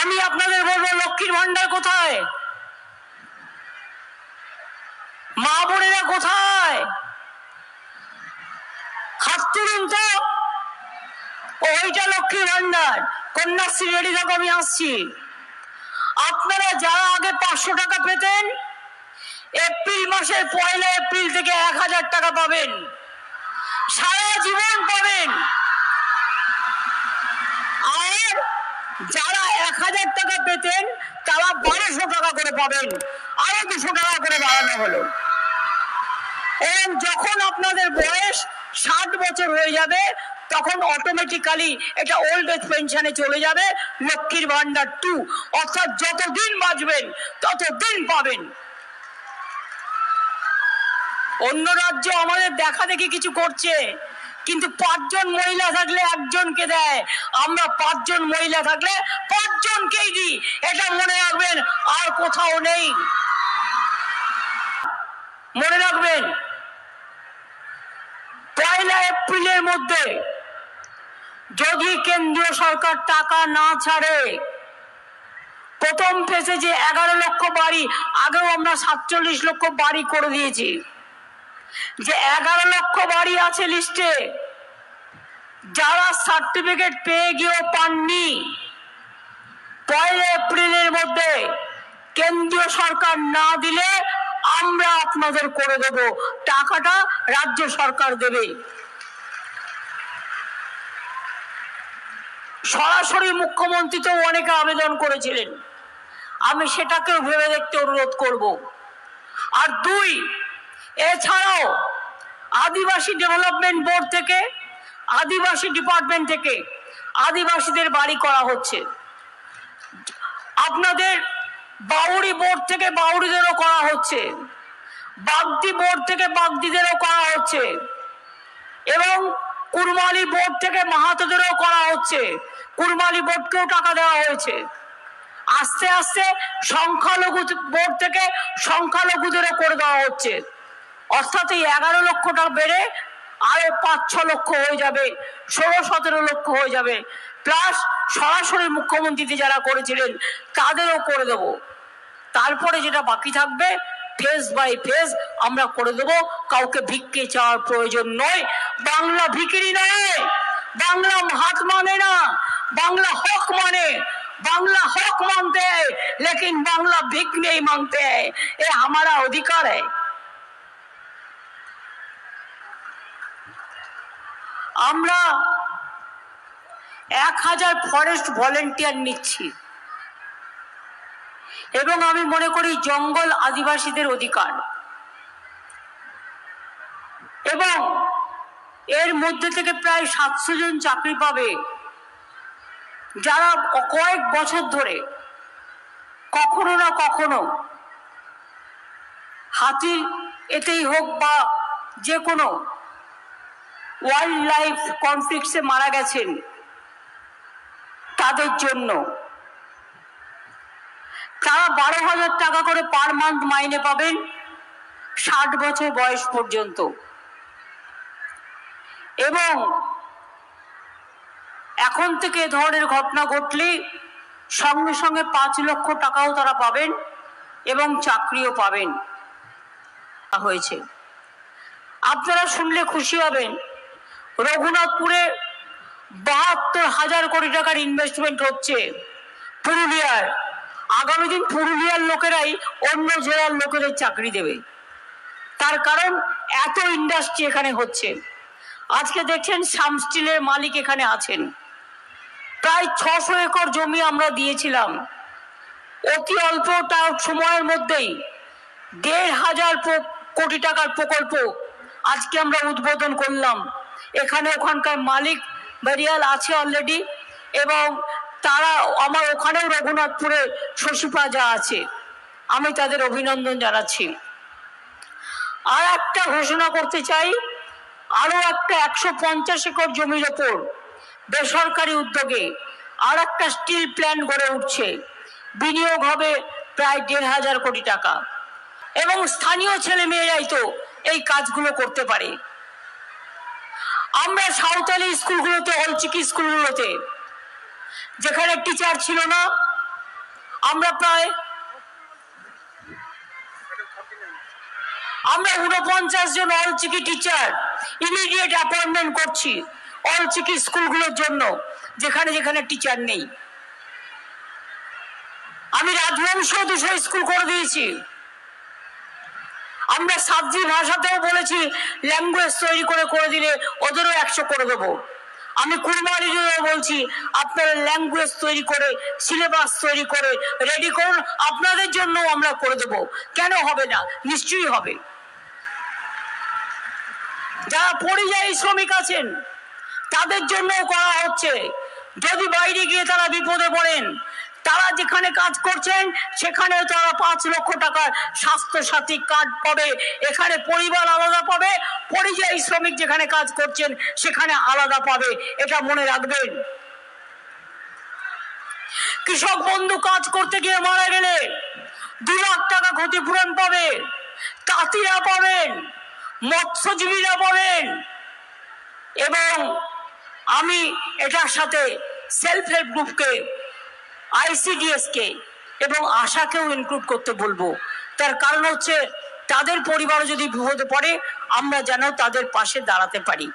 আমি আপনাদের বলব, লক্ষ্মীর ভান্ডার কোথায়? মা বোনেরা কোথায়? হাত তুলুন তো। ওইটা লক্ষ্মীর ভান্ডার কন্যাশ্রী রেডি থাকো আমি আসছি। আপনারা যারা আগে পাঁচশো টাকা পেতেন, এপ্রিল মাসের পয়লা এপ্রিল থেকে এক হাজার টাকা পাবেন সারা জীবন পাবেন আর যারা এক হাজার পেতেন তারা বারোশো টাকা করে পাবেন। আরও দুশো টাকা করে বাড়ানো হলো। এবং যখন আপনাদের বয়স ষাট বছর হয়ে যাবে, তখন অটোমেটিক্যালি এটা ওল্ড এজ পেনশনে চলে যাবে, লক্ষ্মীর ভান্ডার টু অর্থাৎ যতদিন বাঁচবেন, ততদিন পাবেন। অন্য রাজ্য আমাদের দেখা দেখি কিছু করছে। কিন্তু পাঁচজন মহিলা থাকলে একজনকে দেয়। আমরা পাঁচজন মহিলা থাকলে পাঁচজনকেই দিই। এটা মনে রাখবেন, আর কোথাও নেই। মনে রাখবেন, পয়লা এপ্রিলের মধ্যে যদি কেন্দ্রীয় সরকার টাকা না ছাড়ে, প্রথম ফেসে যে এগারো লক্ষ বাড়ি, আগেও আমরা সাতচল্লিশ লক্ষ বাড়ি করে দিয়েছি। যে এগারো লক্ষ বাড়ি আছে লিস্টে যারা সার্টিফিকেট পেয়ে গিয়েও পাননি, পয়লা এপ্রিলের মধ্যে কেন্দ্রীয় সরকার না দিলে আমরা আপনাদের করে দেব। টাকাটা রাজ্য সরকার দেবে। সরাসরি মুখ্যমন্ত্রী তো অনেকে আবেদন করেছিলেন। আমি সেটাকেও ভেবে দেখতে অনুরোধ করব। আর দুই এছাড়াও আদিবাসী ডেভেলপমেন্ট বোর্ড থেকে, আদিবাসী ডিপার্টমেন্ট থেকে আদিবাসীদের বাড়ি করা হচ্ছে। আপনাদের বাউরি বোর্ড থেকে বাউরিদেরও করা হচ্ছে। বাগদি বোর্ড থেকে বাগদিদেরও করা হচ্ছে। এবং কুরমালি বোর্ড থেকে মাহাতোদেরও করা হচ্ছে। কুরমালি বোর্ডকেও টাকা দেওয়া হয়েছে। আস্তে আস্তে সংখ্যালঘু বোর্ড থেকে সংখ্যালঘুদেরও করে দেওয়া হচ্ছে। অর্থাৎ এই এগারো লক্ষ টাকা বেড়ে আরো পাঁচ ছ লক্ষ হয়ে যাবে ষোলো সতেরো লক্ষ হয়ে যাবে প্লাস সরাসরি মুখ্যমন্ত্রীতে যারা করেছিলেন তাদেরও করে দেব তারপরে যেটা বাকি থাকবে ফেস বাই ফেস আমরা করে দেব কাউকে ভিক্ষে চাওয়ার প্রয়োজন নয় বাংলা ভিকিরি নয় বাংলা হাত মানে না বাংলা হক মানে बांग्ला हक मानते हैं लेकिन बांग्ला भिक नहीं मांगते हैं ये हमारा अधिकार है আমরা এক হাজার ফরেস্ট ভলেন্টিয়ার নিচ্ছি। এবং আমি মনে করি জঙ্গল আদিবাসীদের অধিকার। এবং এর মধ্যে থেকে প্রায় সাতশো জন চাকরি পাবে যারা কয়েক বছর ধরে কখনো না কখনো হাতির এতেই হোক বা যে কোনো ওয়াইল্ড লাইফ কনফ্লিক্টসে মারা গেছেন তাদের জন্য। তারা বারো হাজার টাকা করে পার মান্থ মাইনে পাবেন ষাট বছর বয়স পর্যন্ত। এবং এখন থেকে ধরনের ঘটনা ঘটলে সঙ্গে সঙ্গে পাঁচ লক্ষ টাকাও তারা পাবেন এবং চাকরিও পাবেন। হয়েছে। আপনারা শুনলে খুশি হবেন। রঘুনাথপুরে বাহাত্তর হাজার কোটি টাকার ইনভেস্টমেন্ট হচ্ছে পুরুলিয়ার আগামী দিন পুরুলিয়ার লোকেরাই অন্য জেলার লোকেদের চাকরি দেবে। তার কারণ এত ইন্ডাস্ট্রি এখানে হচ্ছে। আজকে দেখছেন স্টিলের মালিক এখানে আছেন। প্রায় ছশো একর জমি আমরা দিয়েছিলাম। অতি অল্প টা- সময়ের মধ্যেই দেড় হাজার কোটি টাকার প্রকল্প আজকে আমরা উদ্বোধন করলাম। এখানে ওখানকার মালিক বেরিয়াল আছে অলরেডি এবং তারা আমার ওখানেও রঘুনাথপুরে শশী প্লাজা আছে। আমি তাদের অভিনন্দন জানাচ্ছি। আর একটা ঘোষণা করতে চাই, আরও একটা একশো পঞ্চাশ একর জমির ওপর বেসরকারি উদ্যোগে আর একটা স্টিল প্ল্যান্ট গড়ে উঠছে। বিনিয়োগ হবে প্রায় দেড় হাজার কোটি টাকা। এবং স্থানীয় ছেলে মেয়েরাই তো এই কাজগুলো করতে পারে। আমরা সাঁওতালি স্কুলগুলোতে অলচিকি স্কুলগুলোতে, যেখানে টিচার ছিল না, আমরা প্রায় আমরা উনপঞ্চাশ জন অলচিকি টিচার ইমিডিয়েট অ্যাপয়েন্টমেন্ট করছি অলচিকি স্কুলগুলোর জন্য, যেখানে যেখানে টিচার নেই। আমি রাজবংশ দুশো স্কুল করে দিয়েছি। আমরা সাবজি ভাষাতেও বলেছি ল্যাঙ্গুয়েজ তৈরি করে করে দিলে ওদেরও একশো করে দেবো। আমি কুরবানিদেরও বলছি, আপনারা ল্যাঙ্গুয়েজ তৈরি করে সিলেবাস তৈরি করে রেডি করুন, আপনাদের জন্য আমরা করে দেবো। কেন হবে না? নিশ্চয়ই হবে। যারা পরিযায়ী শ্রমিক আছেন, তাদের জন্য করা হচ্ছে। যদি বাইরে গিয়ে তারা বিপদে পড়েন তারা যেখানে কাজ করছেন সেখানে তারা পাঁচ লক্ষ টাকার স্বাস্থ্য সাথী কার্ড পাবে। এখানে পরিবার আলাদা পাবে, পরিযায়ী শ্রমিক যেখানে কাজ করছেন, সেখানে আলাদা পাবে। এটা মনে রাখবেন। কৃষক বন্ধু কাজ করতে গিয়ে মারা গেলে দু লাখ টাকা ক্ষতিপূরণ পাবে, তাঁতিরা পাবেন, মৎস্যজীবীরা পাবেন। এবং আমি এটার সাথে সেলফ হেল্প গ্রুপকে আইসিডিএস কে এবং আশাকেও ইনক্লুড করতে বলব। তার কারণ হচ্ছে, তাদের পরিবার যদি বিপদে পড়ে, আমরা যেন তাদের পাশে দাঁড়াতে পারি।